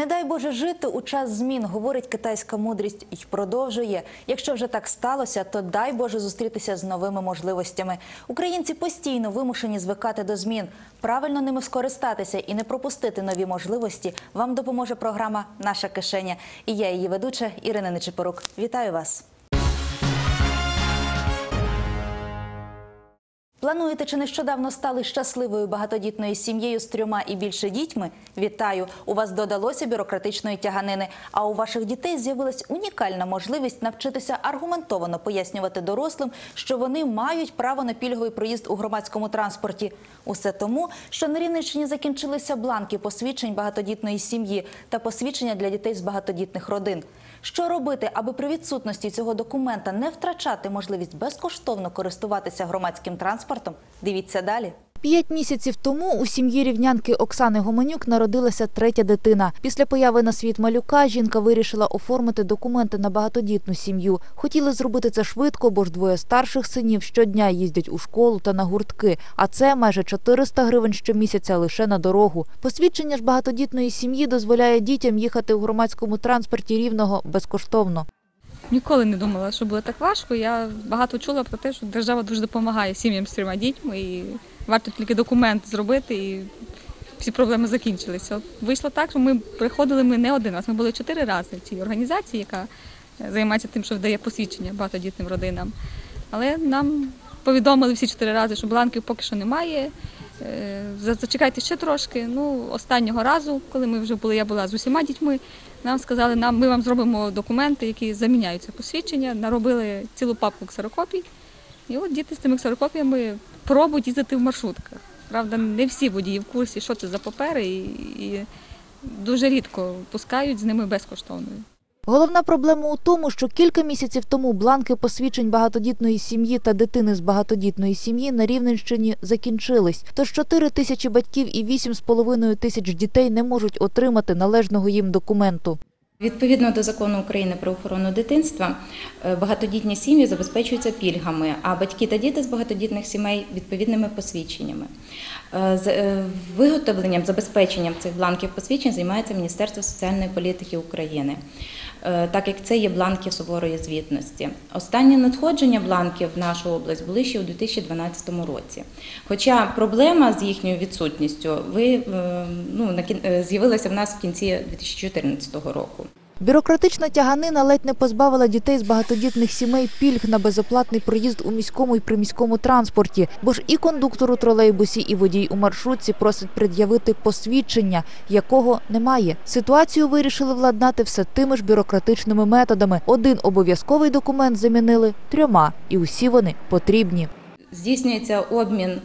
Не дай Боже жити у час змін, говорить китайська мудрість і продовжує. Якщо вже так сталося, то дай Боже зустрітися з новими можливостями. Українці постійно вимушені звикати до змін. Правильно ними скористатися і не пропустити нові можливості вам допоможе програма Наша кишеня. І я її ведуча Ірина Нечипорук. Вітаю вас. Плануєте чи нещодавно стали щасливою багатодітною сім'єю з трьома і більше дітьми? Вітаю! У вас додалося бюрократичної тяганини. А у ваших дітей з'явилась унікальна можливість навчитися аргументовано пояснювати дорослим, що вони мають право на пільговий проїзд у громадському транспорті. Усе тому, що на Рівненщині закінчилися бланки посвідчень багатодітної сім'ї та посвідчення для дітей з багатодітних родин. Що робити, аби при відсутності цього документа не втрачати можливість безкоштовно користуватися громадським транспортом? Дивіться далі. П'ять місяців тому у сім'ї рівнянки Оксани Гоманюк народилася третя дитина. Після появи на світ малюка жінка вирішила оформити документи на багатодітну сім'ю. Хотіли зробити це швидко, бо ж двоє старших синів щодня їздять у школу та на гуртки. А це майже 400 гривень щомісяця лише на дорогу. Посвідчення ж багатодітної сім'ї дозволяє дітям їхати у громадському транспорті рівного безкоштовно. Ніколи не думала, що буде так важко. Я багато чула про те, що держава дуже допомагає сім'ям з трьома дітьми, і варто тільки документ зробити, і всі проблеми закінчилися. Вийшло так, що ми приходили ми не один раз. Ми були чотири рази в цій організації, яка е, займається тим, що видає посвідчення багатодітним родинам. Але нам повідомили всі чотири рази, що бланків поки що немає. Е, Зачекайте ще трошки. Ну, останнього разу, коли ми вже були, я була з усіма дітьми, нам сказали, нам ми вам зробимо документи, які заміняють це посвідчення. Наробили цілу папку ксерокопій. І от діти з цими ксерокопіями пробують їздити в маршрутках. Правда, не всі водії в курсі, що це за папери, і, і дуже рідко пускають з ними безкоштовно. Головна проблема у тому, що кілька місяців тому бланки посвідчень багатодітної сім'ї та дитини з багатодітної сім'ї на Рівненщині закінчились. Тож 4 тисячі батьків і 8,5 тисяч дітей не можуть отримати належного їм документу. Відповідно до закону України про охорону дитинства, е, багатодітні сім'ї забезпечуються пільгами, а батьки та діти з багатодітних сімей відповідними посвідченнями. Е, е, Виготовленням, забезпеченням цих бланків посвідчень займається Міністерство соціальної політики України, так як це є бланки суворої звітності. Останні надходження бланків в нашу область були ще у 2012 році. Хоча проблема з їхньою відсутністю ви, е, ну, е, з'явилася в нас в кінці 2014 року. Бюрократична тяганина ледь не позбавила дітей з багатодітних сімей пільг на безоплатний проїзд у міському і приміському транспорті, бо ж і кондуктор у тролейбусі, і водій у маршрутці просить пред'явити посвідчення, якого немає. Ситуацію вирішили владнати все тими ж бюрократичними методами. Один обов'язковий документ замінили трьома, і усі вони потрібні. Здійснюється обмін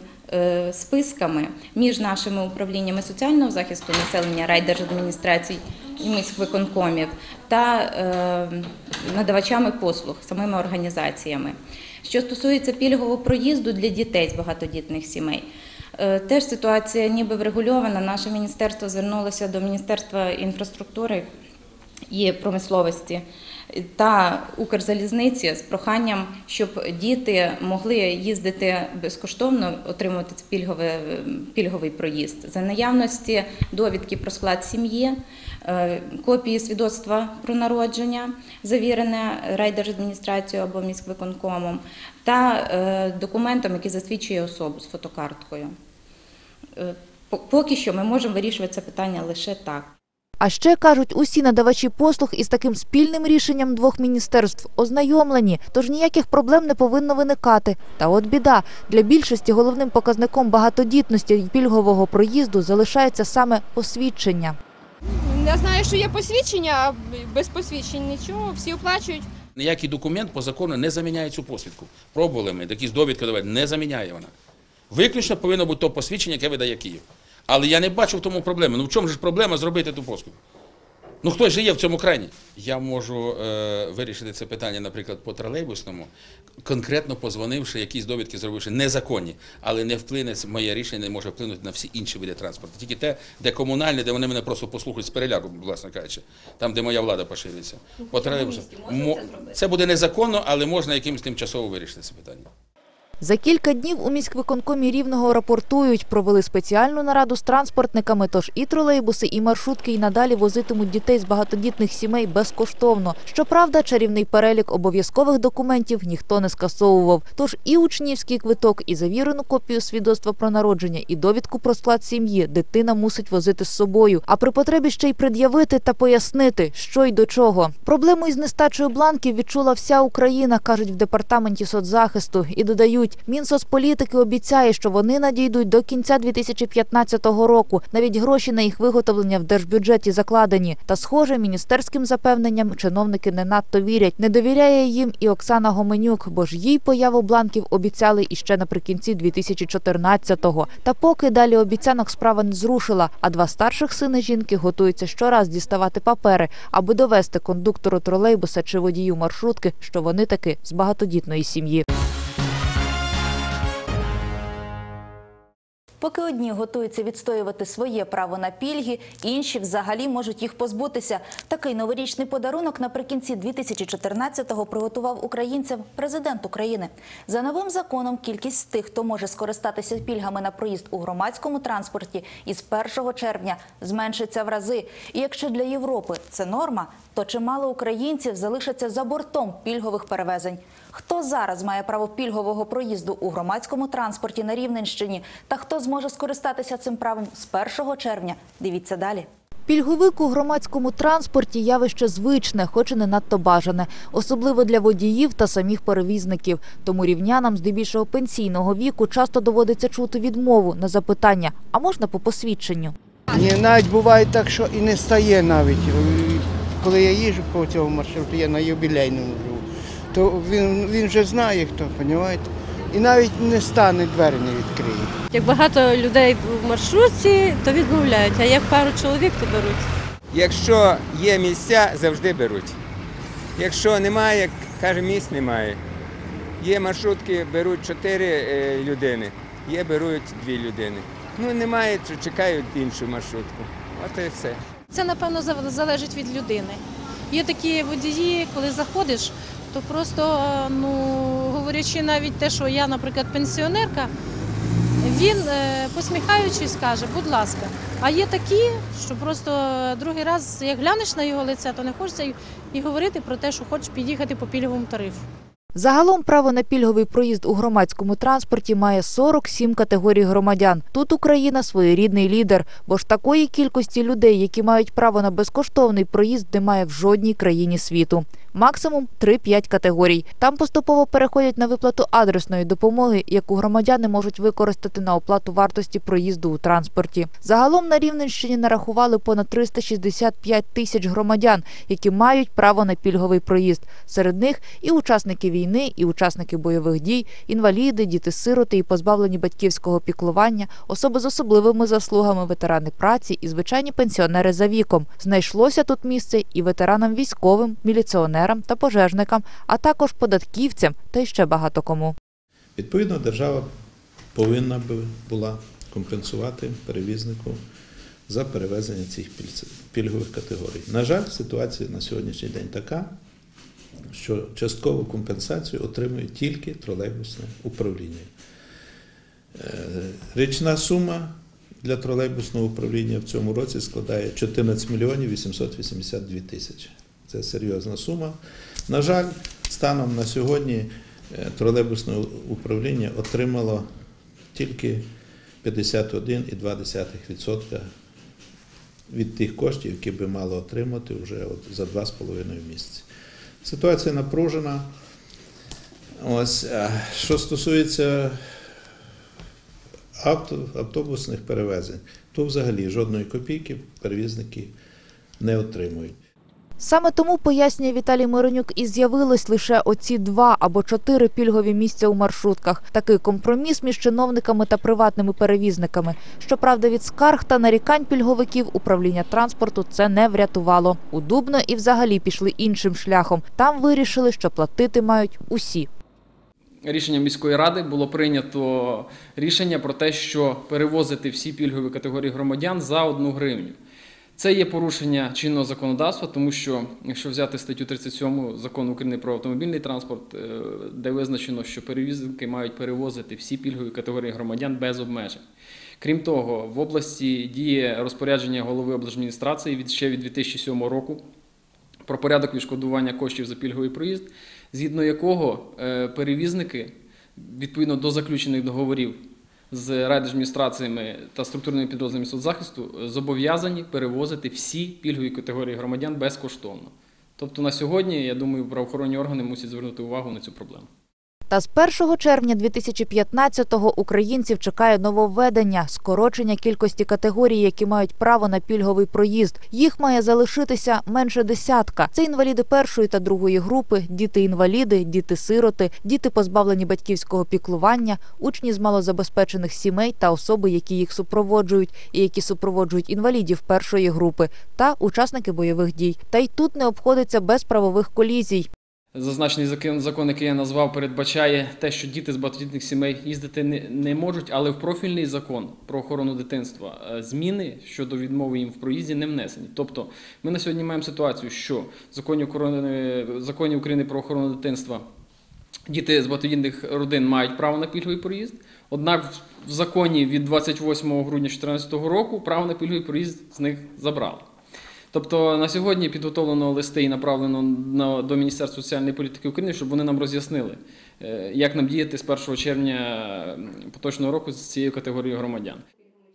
списками між нашими управліннями соціального захисту населення райдержадміністрацій і міськвиконкомів та е, надавачами послуг, самими організаціями. Що стосується пільгового проїзду для дітей з багатодітних сімей, е, теж ситуація ніби врегульована. Наше міністерство звернулося до Міністерства інфраструктури і промисловості та Укрзалізниці з проханням, щоб діти могли їздити безкоштовно, отримувати це пільгове, пільговий проїзд за наявності довідки про склад сім'ї, е, копії свідоцтва про народження, завірене райдержадміністрацією або міськвиконкомом, та е, документом, який засвідчує особу з фотокарткою. Е, Поки що ми можемо вирішувати це питання лише так. А ще кажуть, усі надавачі послуг із таким спільним рішенням двох міністерств ознайомлені, тож ніяких проблем не повинно виникати. Та от біда для більшості головним показником багатодітності і пільгового проїзду залишається саме посвідчення. Я знаю, що є посвідчення, а без посвідчень нічого, всі оплачують. Ніякий документ по закону не заміняє цю посвідку. Пробували ми, якісь довідки давати, не заміняє вона. Виключно повинно бути то посвідчення, яке видає Київ. Але я не бачу в тому проблеми. Ну в чому ж проблема зробити ту посвідку? Ну хтось же є в цьому країні. Я можу е, вирішити це питання, наприклад, по тролейбусному, конкретно позвонивши, якісь довідки зробивши незаконні, але не вплине моє рішення не може вплинути на всі інші види транспорту. Тільки те, де комунальне, де вони мене просто послухають з переляку, власне кажучи, там, де моя влада поширюється. По тролейбусу. Мо- Це буде незаконно, але можна якимось тимчасово вирішити це питання. За кілька днів у міськвиконкомі Рівного рапортують, провели спеціальну нараду з транспортниками, тож і тролейбуси, і маршрутки й надалі возитимуть дітей з багатодітних сімей безкоштовно. Щоправда, чарівний перелік обов'язкових документів ніхто не скасовував. Тож і учнівський квиток, і завірену копію свідоцтва про народження, і довідку про склад сім'ї дитина мусить возити з собою. А при потребі ще й пред'явити та пояснити, що й до чого. Проблему із нестачею бланків відчула вся Україна, кажуть в департаменті соцзахисту, і додають, Мінсоцполітики обіцяє, що вони надійдуть до кінця 2015 року. Навіть гроші на їх виготовлення в держбюджеті закладені. Та, схоже, міністерським запевненням чиновники не надто вірять. Не довіряє їм і Оксана Гоменюк, бо ж їй появу бланків обіцяли іще наприкінці 2014-го. Та поки далі обіцянок справа не зрушила, а два старших сини жінки готуються щораз діставати папери, аби довести кондуктору тролейбуса чи водію маршрутки, що вони таки з багатодітної сім'ї. Поки одні готуються відстоювати своє право на пільги, інші взагалі можуть їх позбутися. Такий новорічний подарунок наприкінці 2014-го приготував українцям президент України. За новим законом кількість тих, хто може скористатися пільгами на проїзд у громадському транспорті, із 1 червня зменшиться в рази. І якщо для Європи це норма, то чимало українців залишаться за бортом пільгових перевезень. Хто зараз має право пільгового проїзду у громадському транспорті на Рівненщині та хто зможе скористатися цим правом з 1 червня? Дивіться далі. Пільговик у громадському транспорті явище звичне, хоч і не надто бажане, особливо для водіїв та самих перевізників. Тому рівнянам здебільшого пенсійного віку часто доводиться чути відмову на запитання: а можна по посвідченню? Ні, навіть буває так, що і не стає навіть. Коли я їжджу по цьому маршруту, я на юбілейному то він, він вже знає хто, розумієте? І навіть не стане, двері не відкриє. Як багато людей в маршрутці, то відмовляють, а як пару чоловік, то беруть. Якщо є місця, завжди беруть. Якщо немає, каже, місць немає. Є маршрутки, беруть чотири е, людини, є беруть дві людини. Ну немає, то чекають іншу маршрутку. От і все. Це, напевно, залежить від людини. Є такі водії, коли заходиш, то просто, ну, говорячи навіть те, що я, наприклад, пенсіонерка, він, е, посміхаючись, каже, будь ласка. А є такі, що просто другий раз, як глянеш на його лице, то не хочеться і говорити про те, що хочеш під'їхати по пільговому тарифу. Загалом право на пільговий проїзд у громадському транспорті має 47 категорій громадян. Тут Україна своєрідний лідер, бо ж такої кількості людей, які мають право на безкоштовний проїзд, немає в жодній країні світу. Максимум 3-5 категорій. Там поступово переходять на виплату адресної допомоги, яку громадяни можуть використати на оплату вартості проїзду у транспорті. Загалом на Рівненщині нарахували понад 365 тисяч громадян, які мають право на пільговий проїзд. Серед них і учасники війни, і учасники бойових дій, інваліди, діти-сироти і позбавлені батьківського піклування, особи з особливими заслугами, ветерани праці і звичайні пенсіонери за віком. Знайшлося тут місце і ветеранам військовим, міліціонерам та пожежникам, а також податківцям та й ще багато кому. Відповідно, держава повинна була компенсувати перевізнику за перевезення цих пільгових категорій. На жаль, ситуація на сьогоднішній день така, що часткову компенсацію отримує тільки тролейбусне управління. Е, Річна сума для тролейбусного управління в цьому році складає 14 мільйонів 882 тисячі. Це серйозна сума. На жаль, станом на сьогодні е, тролейбусне управління отримало тільки 51,2% від тих коштів, які би мало отримати вже от за 2,5 місяці. Ситуація напружена. Ось, що стосується авто, автобусних перевезень, то взагалі жодної копійки перевізники не отримують. Саме тому, пояснює Віталій Миронюк, і з'явилось лише оці два або чотири пільгові місця у маршрутках. Такий компроміс між чиновниками та приватними перевізниками. Щоправда, від скарг та нарікань пільговиків управління транспорту це не врятувало. У Дубно і взагалі пішли іншим шляхом. Там вирішили, що платити мають усі. рішенням міської ради було прийнято рішення про те, що перевозити всі пільгові категорії громадян за одну гривню. Це є порушення чинного законодавства, тому що якщо взяти статтю 37 закону України про автомобільний транспорт, е, де визначено, що перевізники мають перевозити всі пільгові категорії громадян без обмежень. Крім того, в області діє розпорядження голови облдержадміністрації від ще від 2007 року про порядок відшкодування коштів за пільговий проїзд, згідно якого е, перевізники відповідно до заключених договорів з райдержадміністраціями та структурними підрозділами соцзахисту е, зобов'язані перевозити всі пільгові категорії громадян безкоштовно. Тобто на сьогодні, я думаю, правоохоронні органи мусять звернути увагу на цю проблему. Та з 1 червня 2015-го українців чекає нововведення – скорочення кількості категорій, які мають право на пільговий проїзд. Їх має залишитися менше десятка. Це інваліди першої та другої групи, діти-інваліди, діти-сироти, діти позбавлені батьківського піклування, учні з малозабезпечених сімей та особи, які їх супроводжують, і які супроводжують інвалідів першої групи, та учасники бойових дій. Та й тут не обходиться без правових колізій. Зазначений закон, закон, який я назвав, передбачає те, що діти з багатодітних сімей їздити не, не можуть, але в профільний закон про охорону дитинства е, зміни щодо відмови їм в проїзді не внесені. Тобто, ми на сьогодні маємо ситуацію, що в законі, охорони, в законі України про охорону дитинства діти з багатодітних родин мають право на пільговий проїзд. Однак в законі від 28 грудня 2014 року право на пільговий проїзд з них забрали. Тобто на сьогодні підготовлено листи і направлено на, до Міністерства соціальної політики України, щоб вони нам роз'яснили, е, як нам діяти з 1 червня поточного року з цією категорією громадян.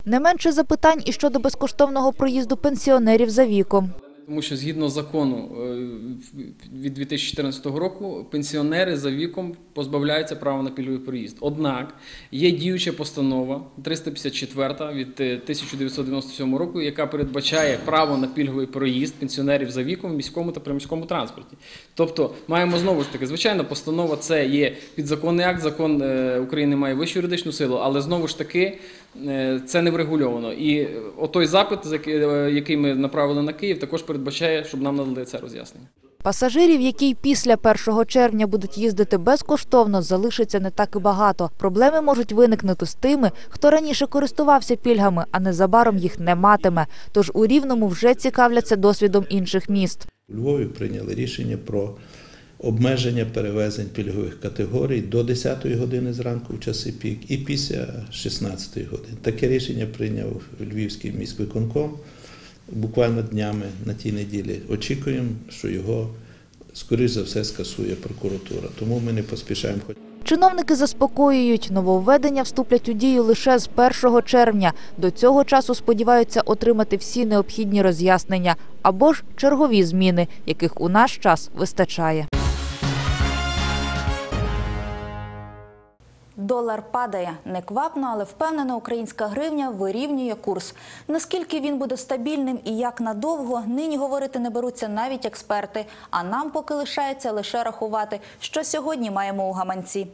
Не менше запитань і щодо безкоштовного проїзду пенсіонерів за віком. Тому що згідно закону е, від 2014 року пенсіонери за віком позбавляються права на пільговий проїзд. Однак є діюча постанова 354 від е, 1997 року, яка передбачає право на пільговий проїзд пенсіонерів за віком в міському та приміському транспорті. Тобто маємо знову ж таки, звичайно, постанова це є підзаконний акт, закон е, України має вищу юридичну силу, але знову ж таки е, це не врегульовано. І отой запит, е, який ми направили на Київ, також передбачає, щоб нам надали це роз'яснення. Пасажирів, які й після 1 червня будуть їздити безкоштовно, залишиться не так і багато. Проблеми можуть виникнути з тими, хто раніше користувався пільгами, а незабаром їх не матиме. Тож у Рівному вже цікавляться досвідом інших міст. У Львові прийняли рішення про обмеження перевезень пільгових категорій до 10 години зранку в часи пік і після 16 години. Таке рішення прийняв Львівський міськвиконком буквально днями на тій неділі. Очікуємо, що його, скоріш за все, скасує прокуратура. Тому ми не поспішаємо. Чиновники заспокоюють, нововведення вступлять у дію лише з 1 червня. До цього часу сподіваються отримати всі необхідні роз'яснення або ж чергові зміни, яких у наш час вистачає. Долар падає неквапно, але впевнена українська гривня вирівнює курс. Наскільки він буде стабільним і як надовго, нині говорити не беруться навіть експерти. А нам поки лишається лише рахувати, що сьогодні маємо у гаманці.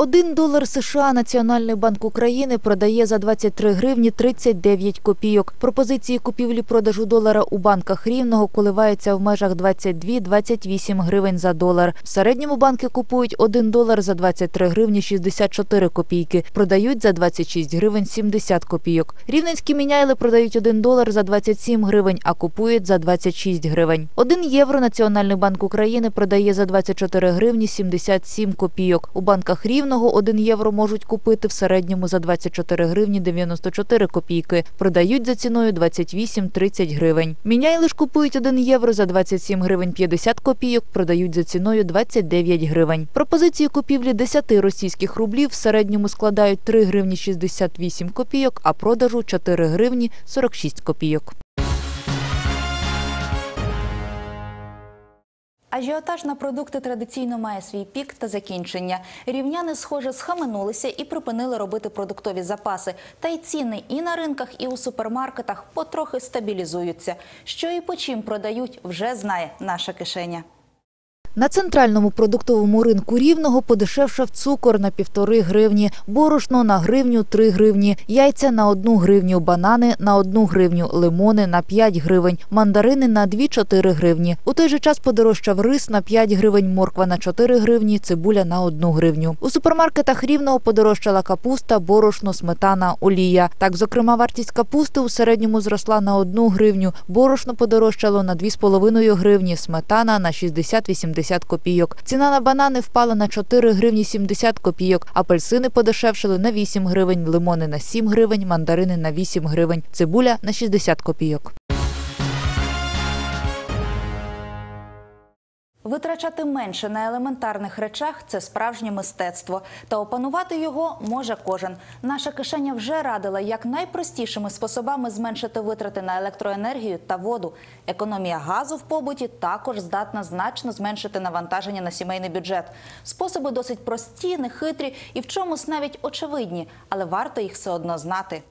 Один долар США Національний банк України продає за 23 гривні 39 копійок. Пропозиції купівлі-продажу долара у банках Рівного коливаються в межах 22-28 гривень за долар. В середньому банки купують 1 долар за 23 гривні 64 копійки, продають за 26 гривень 70 копійок. Рівненські міняйли продають 1 долар за 27 гривень, а купують за 26 гривень. 1 євро Національний банк України продає за 24 гривні 77 копійок. У банках Рівного 1 євро можуть купити в середньому за 24 гривні 94 копійки. Продають за ціною 28-30 гривень. Міняйли ж купують 1 євро за 27 гривень 50 копійок, продають за ціною 29 гривень. Пропозиції купівлі 10 російських рублів в середньому складають 3 гривні 68 копійок, а продажу 4 гривні 46 копійок. Ажіотаж на продукти традиційно має свій пік та закінчення. Рівняни, схоже, схаменулися і припинили робити продуктові запаси. Та й ціни і на ринках, і у супермаркетах потрохи стабілізуються. Що і по чим продають, вже знає наша кишеня. На центральному продуктовому ринку Рівного подешевшав цукор на півтори гривні, борошно на гривню 3 гривні, яйця на одну гривню, банани на одну гривню, лимони на 5 гривень, мандарини на 2-4 гривні. У той же час подорожчав рис на 5 гривень, морква на 4 гривні, цибуля на 1 гривню. У супермаркетах Рівного подорожчала капуста, борошно, сметана, олія. Так, зокрема, вартість капусти у середньому зросла на 1 гривню, борошно подорожчало на 2,5 гривні, сметана на 60-80 копійок. Ціна на банани впала на 4 гривні 70 копійок, апельсини подешевшили на 8 гривень, лимони на 7 гривень, мандарини на 8 гривень, цибуля на 60 копійок. Витрачати менше на елементарних речах це справжнє мистецтво. Та опанувати його може кожен. Наша кишеня вже радила, як найпростішими способами зменшити витрати на електроенергію та воду. Економія газу в побуті також здатна значно зменшити навантаження на сімейний бюджет. Способи досить прості, нехитрі і в чомусь навіть очевидні, але варто їх все одно знати.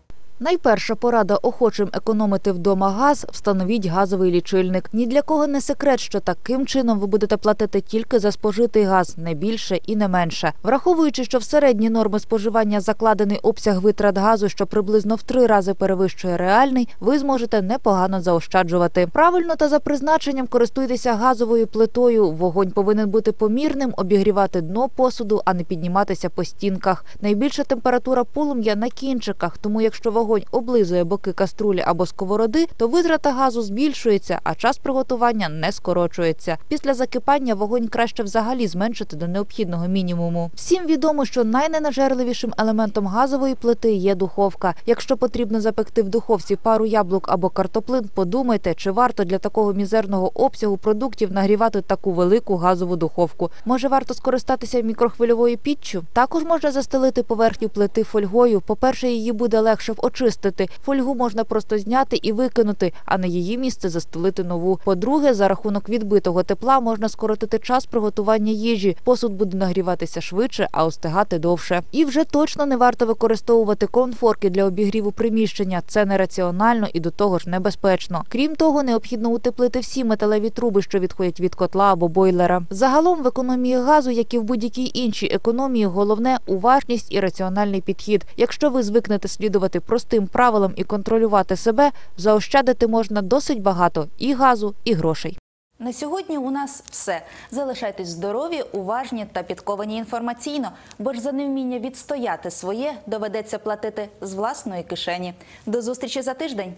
Найперша порада охочим економити вдома газ – встановіть газовий лічильник. Ні для кого не секрет, що таким чином ви будете платити тільки за спожитий газ, не більше і не менше. Враховуючи, що в середні норми споживання закладений обсяг витрат газу, що приблизно в три рази перевищує реальний, ви зможете непогано заощаджувати. Правильно та за призначенням користуйтеся газовою плитою. Вогонь повинен бути помірним, обігрівати дно посуду, а не підніматися по стінках. Найбільша температура полум'я на кінчиках, тому якщо вогонь облизує боки каструлі або сковороди, то витрата газу збільшується, а час приготування не скорочується. Після закипання вогонь краще взагалі зменшити до необхідного мінімуму. Всім відомо, що найненажерливішим елементом газової плити є духовка. Якщо потрібно запекти в духовці пару яблук або картоплин, подумайте, чи варто для такого мізерного обсягу продуктів нагрівати таку велику газову духовку. Може, варто скористатися мікрохвильовою піччю? Також можна застелити поверхню плити фольгою. По-перше, її буде легше очистити. Фольгу можна просто зняти і викинути, а на її місце застелити нову. По-друге, за рахунок відбитого тепла можна скоротити час приготування їжі. Посуд буде нагріватися швидше, а остигати довше. І вже точно не варто використовувати конфорки для обігріву приміщення. Це нераціонально і до того ж небезпечно. Крім того, необхідно утеплити всі металеві труби, що відходять від котла або бойлера. Загалом в економії газу, як і в будь-якій іншій економії, головне уважність і раціональний підхід. Якщо ви звикнете слідувати простим правилам і контролювати себе, заощадити можна досить багато і газу, і грошей. На сьогодні у нас все. Залишайтесь здорові, уважні та підковані інформаційно, бо ж за невміння відстояти своє доведеться платити з власної кишені. До зустрічі за тиждень.